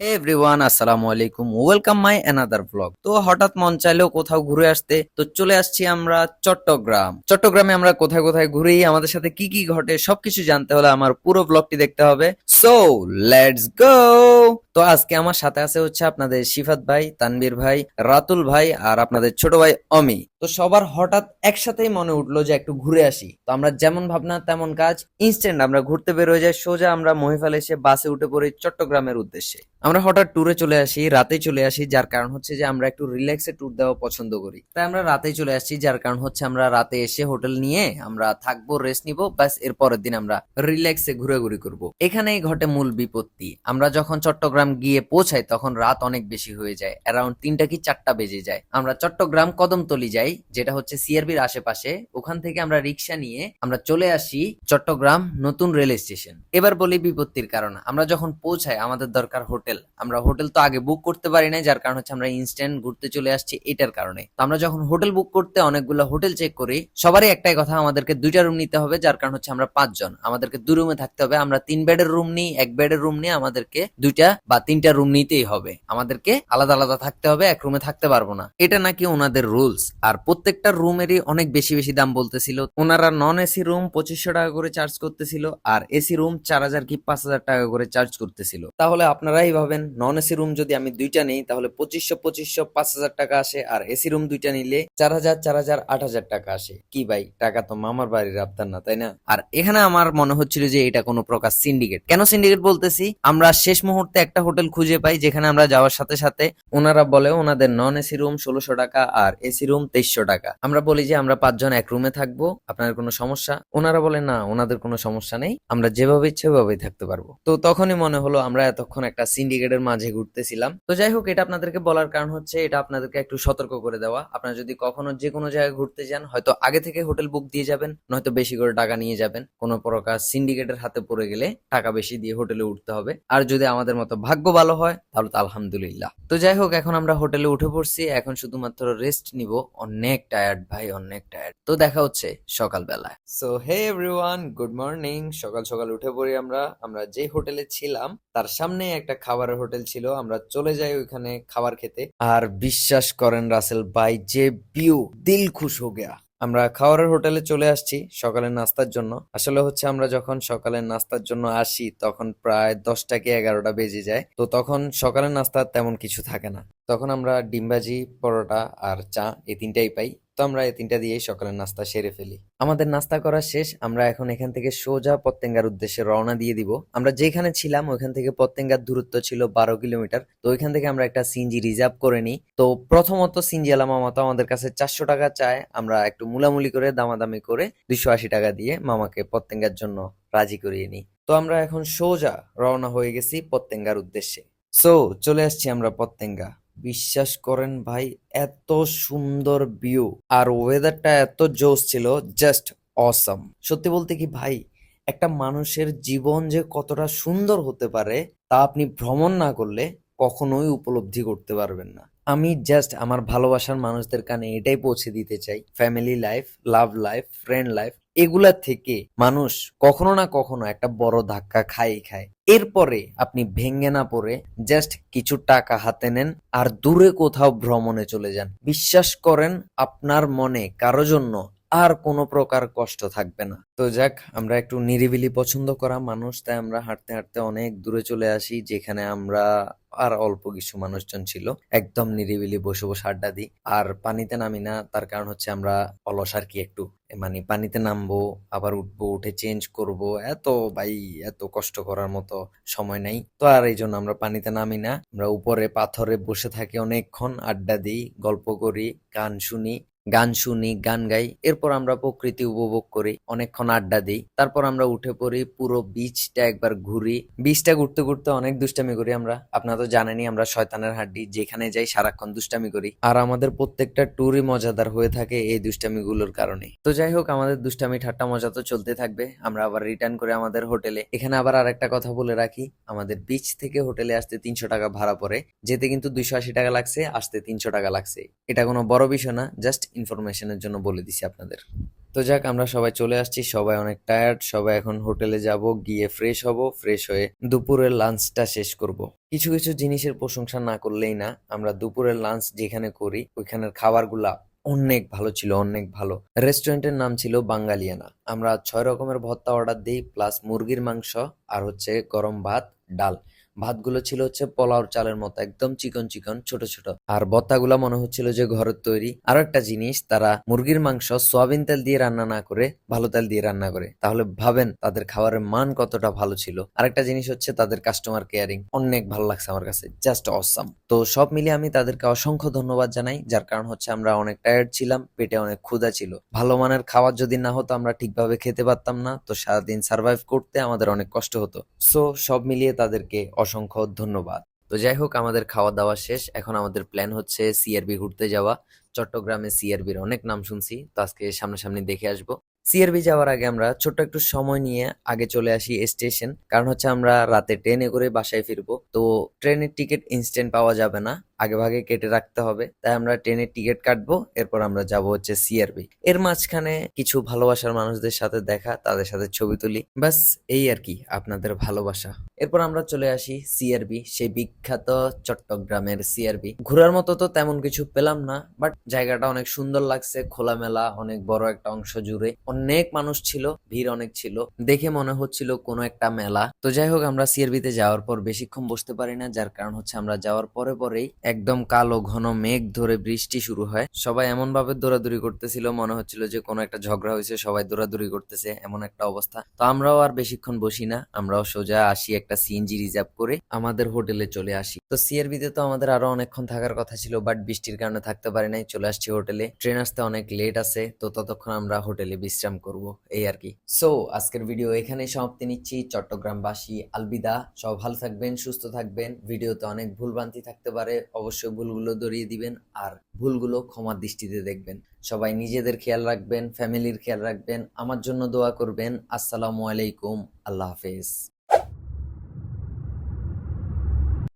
Everyone, আসসালামু আলাইকুম। Welcome my another blog. তো হঠাৎ মন চাইলেও কোথাও ঘুরে আসতে, তো চলে আসছি আমরা চট্টগ্রাম। চট্টগ্রামে আমরা কোথায় কোথায় ঘুরি, আমাদের সাথে কি কি ঘটে, সবকিছু জানতে হলে আমার পুরো ব্লগটি দেখতে হবে। সো লেটস গো তো আজকে আমার সাথে আছে হচ্ছে আপনাদের শিফাত ভাই তানবীর ভাই, রাতুল ভাই, আর আপনাদের ছোট ভাই অমি। তো সবার হঠাৎ একসাথেই মনে উঠল যে একটু ঘুরে আসি। তো আমরা যেমন ভাবনা তেমন কাজ ইনস্ট্যান্ট আমরা ঘুরতে বের হয়ে যাই, সোজা আমরা মহিফাল এসে বাসে উঠে পড়ি চট্টগ্রামের উদ্দেশ্যে। আমরা হঠাৎ ট্যুরে চলে আসি, রাতে চলে আসি, যার কারণ হচ্ছে যে আমরা একটু রিল্যাক্সে ট্যুর দেওয়া পছন্দ করি। তাই আমরা রাতে চলে আসছি, যার কারণ হচ্ছে আমরা রাতে এসে হোটেল নিয়ে আমরা থাকব রেস্ট নিব, ব্যাস এর পরের দিন আমরা রিল্যাক্সে ঘুরাঘুরি করব। এখানেই ঘটে মূল বিপত্তি। আমরা যখন চট্টগ্রাম গিয়ে পৌঁছাই, তখন রাত অনেক বেশি হয়ে যায় অ্যারাউন্ড তিনটা কি চারটা বেজে যায়। আমরা চট্টগ্রাম কদমতলি যাই যেটা হচ্ছে সিআরবির আশেপাশে, ওখান থেকে আমরা রিক্সা নিয়ে আমরা চলে আসি চট্টগ্রাম নতুন রেল স্টেশন। এবার বলি বিপত্তির কারণ। আমরা যখন পৌঁছাই, আমাদের দরকার হোটেল। আমরা হোটেল তো আগে বুক করতে পারি না যার কারণ হচ্ছে আমরা ইনস্ট্যান্ট ঘুরতে চলে আসছি এটার কারণে। তো আমরা যখন হোটেল বুক করতে অনেকগুলো হোটেল চেক করি, সবারই একটাই কথা, আমাদেরকে দুইটা রুম নিতে হবে, যার কারণ হচ্ছে আমরা পাঁচজন। আমাদেরকে দুই রুমে থাকতে হবে, আমরা তিন বেডের রুম নিই, এক বেডের রুম নিয়ে আমাদেরকে দুইটা বা তিনটা রুম নিতেই হবে। আমাদেরকে আলাদা আলাদা থাকতে হবে, এক রুমে থাকতে পারব না। এটা নাকি ওনাদের রুলস আর প্রত্যেকটা রুমেরই অনেক বেশি বেশি দাম বলতেছিল। ওনারা নন এসি রুম পঁচিশশো টাকা করে চার্জ করতেছিল আর এসি রুম চার হাজার কি পাঁচ হাজার টাকা করে চার্জ করতেছিল। তাহলে আপনারাই ভাবেন নন এসি রুম যদি আমি দুইটা নিই, তাহলে পঁচিশশো পঁচিশশো পাঁচ হাজার টাকা আসে আর এসি রুম দুইটা নিলে চার হাজার চার হাজার, আট হাজার টাকা আসে। কি ভাই, টাকা তো মামার বাড়ির আবদার না, তাই না? আর এখানে আমার মনে হচ্ছিল যে এটা কোনো প্রকার সিন্ডিকেট কেন সিন্ডিকেট বলতেছি? আমরা শেষ মুহূর্তে একটা হোটেল খুঁজে পাই যেখানে আমরা যাওয়ার সাথে সাথে ওনারা বলে ওনাদের নন এসি রুম ষোলোশো টাকা আর এসি রুম তেইশশো টাকা। আমরা বলি যে আমরা পাঁচজন এক রুমে থাকব, আপনার কোনো সমস্যা? ওনারা বলে না, ওনাদের কোনো সমস্যা নেই, আমরা যেভাবে ইচ্ছে ওভাবেই থাকতে পারব। তো তখনই মনে হলো আমরা এতক্ষণ একটা সিন্ডিকেটের মাঝে ঘুরতেছিলাম। তো যাই হোক, এটা আপনাদেরকে বলার কারণ হচ্ছে, এটা আপনাদেরকে একটু সতর্ক করে দেওয়া। আপনারা যদি কখনো যে কোনো জায়গায় ঘুরতে যান, হয়তো আগে থেকে হোটেল বুক দিয়ে যাবেন, নয়তো বেশি করে টাকা নিয়ে যাবেন। কোনো প্রকার সিন্ডিকেটের হাতে পড়ে গেলে টাকা বেশি দিয়ে হোটেলে উঠতে হবে। আর যদি আমাদের মতো ভাগ্য ভালো হয়, তাহলে তো আলহামদুলিল্লাহ। তো যাই হোক, এখন আমরা হোটেলে উঠে পড়ছি, এখন শুধুমাত্র রেস্ট নিব অনেক টায়ার্ড ভাই, অনেক টায়ার্ড তো দেখা হচ্ছে সকালবেলায়। So hey everyone good morning সকাল সকাল উঠে পড়ি আমরা। আমরা যে হোটেলে ছিলাম, তার সামনে একটা খাবারের হোটেল ছিল। আমরা চলে যাই ওইখানে খাবার খেতে। আর বিশ্বাস করেন, রাসেল ভাই, যে ভিউ দিল খুশ হো গেয়া। আমরা খাওয়ারের হোটেলে চলে আসছি সকালের নাস্তার জন্য। আসলে হচ্ছে আমরা যখন সকালের নাস্তার জন্য আসি, তখন প্রায় দশটা কি এগারোটা বেজে যায়। তো তখন সকালের নাস্তা তেমন কিছু থাকে না। তখন আমরা ডিমবাজি পরোটা আর চা এই তিনটাই পাই। তো আমরা এই তিনটা দিয়েই সকালের নাস্তা সেরে ফেলি। আমাদের নাস্তা করা শেষ, আমরা এখন এখান থেকে সোজা পত্তেঙ্গার উদ্দেশ্যে রওনা দিয়ে দিব। আমরা যেখানে ছিলাম, ওইখান থেকে পত্তেঙ্গার দূরত্ব ছিল বারো কিলোমিটার। তো ওইখান থেকে আমরা একটা সিনজি রিজার্ভ করে নিই। তো প্রথমত সিনজি মামা তো আমাদের কাছে চারশো টাকা চায়। আমরা একটু মুলামুলি করে, দামাদামি করে দুইশো আশি টাকা দিয়ে মামাকে পত্তেঙ্গার জন্য রাজি করিয়ে নিই। তো আমরা এখন সোজা রওনা হয়ে গেছি পত্তেঙ্গার উদ্দেশ্যে। সো চলে আসছি আমরা পত্তেঙ্গা। বিশ্বাস করেন ভাই, এত সুন্দর ভিউ আর ওয়েদারটা এত জোস ছিল জাস্ট অসম সত্যি বলতে কি ভাই, একটা মানুষের জীবন যে কতটা সুন্দর হতে পারে, তা আপনি ভ্রমণ না করলে কখনোই উপলব্ধি করতে পারবেন না। আমি জাস্ট আমার ভালোবাসার মানুষদের কানে এটাই পৌঁছে দিতে চাই। Family life love life friend life এগুলা থেকে মানুষ কখনো না কখনো একটা বড় ধাক্কা খাই খায়। এরপরে আপনি ভেঙ্গে না পড়ে জাস্ট কিছু টাকা হাতে নেন আর দূরে কোথাও ভ্রমণে চলে যান। বিশ্বাস করেন, আপনার মনে কারও জন্য আর কোনো প্রকার কষ্ট থাকবে না। তো যাক, আমরা একটু নিরিবিলি পছন্দ করা মানুষ, তাই আমরা হাঁটতে হাঁটতে অনেক দূরে চলে আসি, যেখানে আমরা আর অল্প কিছু মানুষজন ছিল। একদম নিরিবিলি বসে বসে আড্ডা দিই। আর পানিতে নামি না, তার কারণ হচ্ছে আমরা অলস আর কি একটু। মানে পানিতে নামবো, আবার উঠবো, উঠে চেঞ্জ করব। এত ভাই, এত কষ্ট করার মতো সময় নাই। তো আর এই জন্য আমরা পানিতে নামি না। আমরা উপরে পাথরে বসে থাকি অনেকক্ষণ, আড্ডা দিই, গল্প করি, গান শুনি। গান শুনি, গান গাই, এরপর আমরা প্রকৃতি উপভোগ করি, অনেকক্ষণ আড্ডা দিই, তারপর আমরা উঠে পড়ি পুরো বিচটা একবার ঘুরি। বিচটা ঘুরতে ঘুরতে অনেক দুষ্টামি করি আমরা, আপনারা তো জানেনই আমরা শয়তানের হাড্ডি, যেখানে যাই সারাক্ষণ দুষ্টামি করি। আর আমাদের প্রত্যেকটা ট্যুরই মজাদার হয়ে থাকে এই দুষ্টামি গুলোর কারণে। তো যাই হোক, আমাদের দুষ্টামি, ঠাট্টা, মজা তো চলতে থাকবে, আমরা আবার রিটার্ন করে আমাদের হোটেলে। এখানে আবার আর একটা কথা বলে রাখি, আমাদের বিচ থেকে হোটেলে আসতে তিনশো টাকা ভাড়া পড়ে, যেতে কিন্তু দুইশো আশি টাকা লাগছে, আসতে তিনশো টাকা লাগছে। এটা কোনো বড় বিষয় না জাস্ট ইনফরমেশনের জন্য বলে দিছি আপনাদের। তো যাক, আমরা সবাই চলে আসছি, সবাই অনেক টায়ার্ড সবাই এখন হোটেলে যাব, গিয়ে ফ্রেশ হব ফ্রেশ হয়ে দুপুরের লাঞ্চটা শেষ করব। কিছু কিছু জিনিসের প্রশংসা না করলেই না, আমরা দুপুরের লাঞ্চ যেখানে করি, ওইখানের খাবারগুলা অনেক ভালো ছিল, অনেক ভালো। রেস্টুরেন্টের নাম ছিল বাঙালিয়ানা আমরা ছয় রকমের ভর্তা অর্ডার দিই প্লাস মুরগির মাংস আর হচ্ছে গরম ভাত, ডাল। ভাতগুলো ছিল হচ্ছে পোলাওর চালের মতো, একদম চিকন চিকন, ছোট ছোট। আর ভর্তাগুলো মনে হচ্ছিল যে ঘরের তৈরি। আরও একটা জিনিস, তারা মুরগির মাংস সোয়াবিন তেল দিয়ে রান্না না করে ভালো তেল দিয়ে রান্না করে। তাহলে ভাবেন তাদের খাবারের মান কতটা ভালো ছিল। আরেকটা জিনিস হচ্ছে তাদের কাস্টমার কেয়ারিং অনেক ভালো লাগছে আমার কাছে। জাস্ট অসাম তো সব মিলিয়ে আমি তাদেরকে অসংখ্য ধন্যবাদ জানাই, যার কারণ হচ্ছে আমরা অনেক টায়ার্ড ছিলাম, পেটে অনেক ক্ষুধা ছিল। ভালো মানের খাবার যদি না হতো, আমরা ঠিকভাবে খেতে পারতাম না। তো সারাদিন সার্ভাইভ করতে আমাদের অনেক কষ্ট হতো। সো সব মিলিয়ে তাদেরকে অসংখ্য ধন্যবাদ। তো যাই হোক আমাদের খাওয়া দাওয়া শেষ। এখন আমাদের প্ল্যান হচ্ছে সিআরবি ঘুরতে যাওয়া। চট্টগ্রামে সিআরবির অনেক নাম শুনছি। তো আজকে সামনাসামনি দেখে আসব। সিআরবি যাওয়ার আগে আমরা ছোট্ট একটু সময় নিয়ে আগে চলে আসি স্টেশন কারণ হচ্ছে আমরা রাতে ট্রেনে করে বাসায় ফিরবো। তো ট্রেনের টিকিট ইনস্ট্যান্ট পাওয়া যাবে না, আগে ভাগে কেটে রাখতে হবে। তাই আমরা ট্রেনের টিকিট কাটবো, এরপর আমরা যাব হচ্ছে সিআরবি এর মাঝখানে কিছু ভালোবাসার মানুষদের সাথে দেখা, তাদের সাথে ছবি তুলি। ব্যাস, এই আর কি, আপনাদের ভালোবাসা। এরপর আমরা চলে আসি সিআরবি সেই বিখ্যাত চট্টগ্রামের সিআরবি ঘোরার মতো তো তেমন কিছু পেলাম না বাট জায়গাটা অনেক সুন্দর লাগছে, খোলামেলা, অনেক বড় একটা অংশ জুড়ে। অনেক মানুষ ছিল, ভিড় অনেক ছিল। দেখে মনে হচ্ছিল কোনো একটা মেলা। তো যাই হোক, আমরা সিআরবি তে যাওয়ার পর বেশিক্ষণ বসতে পারি না, যার কারণ হচ্ছে আমরা যাওয়ার পরে পরেই একদম কালো, ঘন মেঘ ধরে বৃষ্টি শুরু হয়। সবাই এমন ভাবে দৌড়াদৌড়ি করতেছিল, মনে হচ্ছিল যে কোনো একটা ঝগড়া হয়েছে, সবাই দৌড়াদৌড়ি করতেছে, এমন একটা অবস্থা। তো আমরাও আর বেশিক্ষণ বসি না, আমরাও সোজা আসি একটা সিএনজি রিজার্ভ করে আমাদের হোটেলে চলে আসি। তো সিআরবি তে আমাদের আরও অনেকক্ষণ থাকার কথা ছিল বাট বৃষ্টির কারণে থাকতে পারি নাই, চলে আসছি হোটেলে। ট্রেন আসতে অনেক লেট আছে, তো ততক্ষণ আমরা হোটেলে বিশ্রাম করব, এই আর কি। সো আজকের ভিডিও এখানে সমাপ্তি নিচ্ছি। চট্টগ্রামবাসী আলবিদা, সব ভালো থাকবেন, সুস্থ থাকবেন। ভিডিওতে অনেক ভুলভ্রান্তি থাকতে পারে, অবশ্যই ভুলগুলো ধরিয়ে দিবেন আর ভুলগুলো ক্ষমার দৃষ্টিতে দেখবেন। সবাই নিজেদের খেয়াল রাখবেন, ফ্যামিলির খেয়াল রাখবেন। আমার জন্য দোয়া করবেন। আসসালামু আলাইকুম। আল্লাহ হাফেজ।